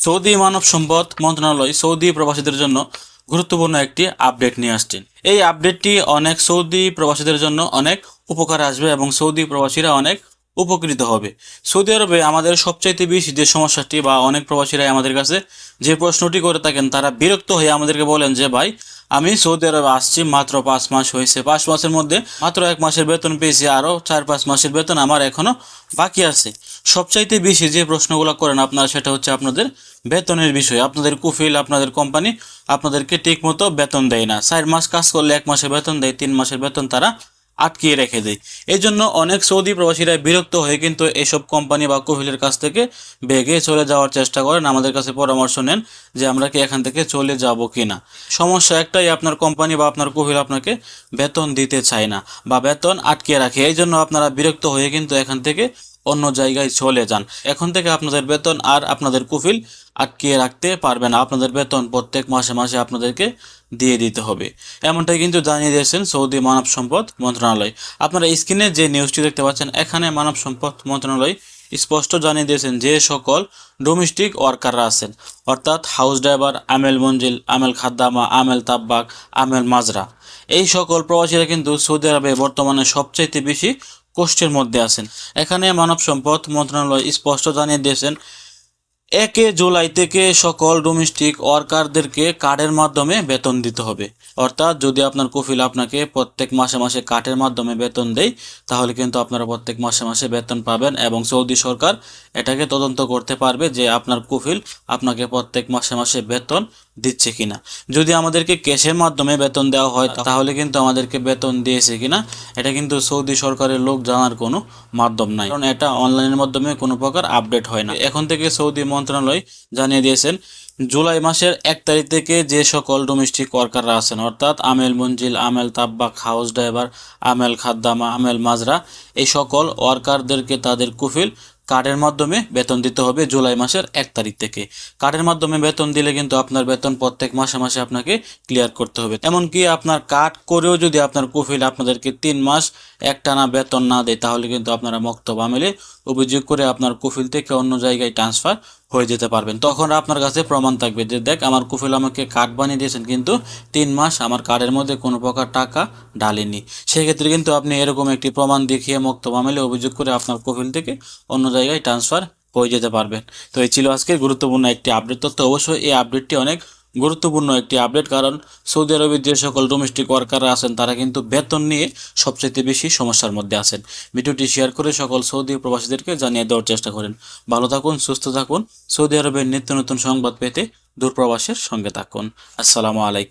Saudi মানব সম্পদ মন্ত্রণালয় Saudi প্রবাসীদের জন্য গুরুত্বপূর্ণ একটি আপডেট নিয়ে আসছেন। এই আপডেটটি অনেক সৌদি প্রবাসীদের জন্য অনেক উপকার আসবে এবং সৌদি প্রবাসীরা অনেক উপকৃত হবে। সৌদি আরবে আমাদের সবচাইতে বেশি যে সমস্যাটি বা অনেক প্রবাসীরাই আমাদের কাছে যে প্রশ্নটি করে থাকেন, তারা বিরক্ত হয়ে আমাদেরকে বলেন যে, ভাই, আমি সৌদি আরবে আসছি মাত্র পাঁচ মাস হয়েছে। পাঁচ মাসের মধ্যে মাত্র এক মাসের বেতন পেয়েছি আরও চার পাঁচ মাসের বেতন আমার এখনও বাকি আছে। সবচাইতে বেশি যে প্রশ্নগুলো করেন আপনারা, সেটা হচ্ছে আপনাদের বেতনের বিষয়। আপনাদের কুফিল, আপনাদের কোম্পানি আপনাদেরকে ঠিকমতো বেতন দেয় না। চার মাস কাজ করলে এক মাসের বেতন দেয়, তিন মাসের বেতন তারা আটকিয়ে রেখে দেয়। এই জন্য অনেক সৌদি প্রবাসীরা বিরক্ত হয়ে কিন্তু এসব কোম্পানি বা কোহিলের কাছ থেকে বেগে চলে যাওয়ার চেষ্টা করেন। আমাদের কাছে পরামর্শ নেন যে আমরা কি এখান থেকে চলে যাব কি না সমস্যা একটাই, আপনার কোম্পানি বা আপনার কোহিল আপনাকে বেতন দিতে চায় না বা বেতন আটকিয়ে রাখে। এই জন্য আপনারা বিরক্ত হয়ে কিন্তু এখান থেকে অন্য জায়গায় চলে যান। এখন থেকে আপনাদের বেতন আর আপনাদের কুফিল আটকিয়ে রাখতে পারবে না। আপনাদের বেতন প্রত্যেক মাসে মাসে আপনাদেরকে দিয়ে দিতে হবে। এমনটাই কিন্তু জানিয়ে দিয়েছেন সৌদি মানব সম্পদ মন্ত্রণালয়। আপনারা স্ক্রিনে যে নিউজটি দেখতে পাচ্ছেন, এখানে মানব সম্পদ মন্ত্রণালয় স্পষ্ট জানিয়ে দিয়েছেন যে সকল ডোমেস্টিক ওয়ার্কাররা আছেন। অর্থাৎ হাউস ড্রাইভার, আমেল মঞ্জিল, আমেল খাদ্দামা, আমেল তাব্বাক, আমেল মাজরা। এই সকল প্রবাসীরা কিন্তু সৌদি আরবে বর্তমানে সবচাইতে বেশি কষ্টের মধ্যে আছেন। এখানে মানব সম্পদ মন্ত্রণালয় স্পষ্ট জানিয়ে দিয়েছেন, একে জুলাই থেকে সকল ডোমেস্টিক ওয়ার্কারদেরকে কার্ডের মাধ্যমে বেতন দিতে হবে। অর্থাৎ যদি আপনার কফিল আপনাকে প্রত্যেক মাসে মাসে কার্ডের মাধ্যমে বেতন দেয়, তাহলে কিন্তু আপনারা প্রত্যেক মাসে মাসে বেতন পাবেন এবং সৌদি সরকার এটাকে তদন্ত করতে পারবে যে আপনার কফিল আপনাকে প্রত্যেক মাসে মাসে বেতন দিচ্ছে কিনা। যদি আমাদেরকে ক্যাশের মাধ্যমে বেতন দেওয়া হয় তাহলে কিন্তু আমাদেরকে বেতন দিয়েছে কিনা এটা কিন্তু সৌদি সরকারের লোক জানার কোনো মাধ্যম নাই। কারণ এটা অনলাইনের মাধ্যমে কোনো প্রকার আপডেট হয় না। এখন থেকে সৌদি মন্ত্রণালয় জানিয়ে দিয়েছেন জুলাই মাসের এক তারিখ থেকে যে সকল ডোমেস্টিক ওয়ার্কাররা আছেন অর্থাৎ আমেল মঞ্জিল আমেল তাব্বাক হাউস ড্রাইভার আমেল খাদ্দামা আমেল মাজরা এই সকল ওয়ার্কারদেরকে তাদের কুফিল কার্ডের মাধ্যমে বেতন দিতে হবে জুলাই মাসের এক তারিখ থেকে। কার্ডের মাধ্যমে বেতন দিলে কিন্তু আপনার বেতন প্রত্যেক মাসে মাসে আপনাকে ক্লিয়ার করতে হবে। এমনকি আপনার কার্ড করেও যদি আপনার কুফিল আপনাদেরকে তিন মাস একটানা বেতন না দেয়, তাহলে কিন্তু আপনারা মক্তব আমেলে অভিযোগ করে আপনার কুফিল থেকে অন্য জায়গায় ট্রান্সফার হয়ে যেতে পারবেন। তখন আপনার কাছে প্রমাণ থাকবে যে, দেখ, আমার কুফিল আমাকে কার্ড বানিয়ে দিয়েছেন, কিন্তু তিন মাস আমার কার্ডের মধ্যে কোনো প্রকার টাকা ডালেনি সেক্ষেত্রে কিন্তু আপনি এরকম একটি প্রমাণ দেখিয়ে মক্তব আমেলে অভিযোগ করে আপনার কুফিল থেকে অন্য জায়গায় ট্রান্সফার হয়ে যেতে পারবেন। তো এই ছিল আজকের গুরুত্বপূর্ণ একটি আপডেট তথ্য অবশ্যই এই আপডেটটি অনেক গুরুত্বপূর্ণ একটি আপডেট কারণ সৌদি আরবের যে সকল ডোমেস্টিক ওয়ার্কাররা আছেন, তারা কিন্তু বেতন নিয়ে সবচেয়ে বেশি সমস্যার মধ্যে আছেন। ভিডিওটি শেয়ার করে সকল সৌদি প্রবাসীদেরকে জানিয়ে দেওয়ার চেষ্টা করেন। ভালো থাকুন, সুস্থ থাকুন। সৌদি আরবের নিত্য নতুন সংবাদ পেতে দূরপ্রবাসের সঙ্গে থাকুন। আসসালামু আলাইকুম।